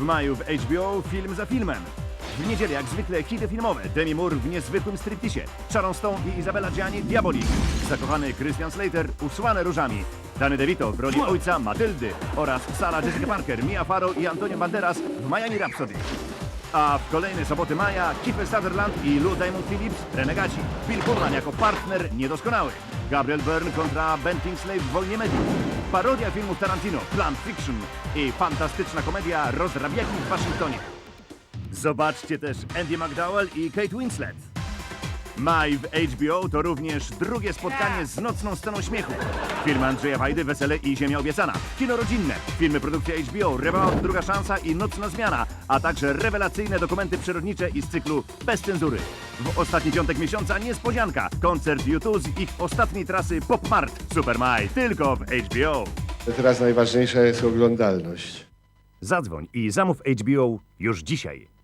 W maju w HBO film za filmem. W niedzielę jak zwykle hity filmowe. Demi Moore w niezwykłym striptisie. Sharon Stone i Isabella Gianni Diaboli. Zakochany Christian Slater usłany różami. Danny DeVito w roli ojca Matyldy oraz Sarah Jessica Parker, Mia Farrow i Antonio Banderas w Miami Rhapsody. A w kolejne soboty maja Kiefer Sutherland i Lou Diamond Phillips, Renegaci. Bill Pullman jako partner niedoskonały. Gabriel Byrne kontra Ben Kingsley w Wojnie Mediów. Parodia filmów Tarantino, Plant Fiction i fantastyczna komedia Rozrabiaki w Waszyngtonie. Zobaczcie też Andy McDowell i Kate Winslet. Maj w HBO to również drugie spotkanie z nocną sceną śmiechu. Filmy Andrzeja Wajdy, Wesele i Ziemia Obiecana. Kino rodzinne, filmy produkcji HBO, Rebound, Druga Szansa i Nocna Zmiana, a także rewelacyjne dokumenty przyrodnicze i z cyklu Bez cenzury. W ostatni piątek miesiąca niespodzianka, koncert YouTube z ich ostatniej trasy Pop Mart. Super Maj, tylko w HBO. Teraz najważniejsza jest oglądalność. Zadzwoń i zamów HBO już dzisiaj.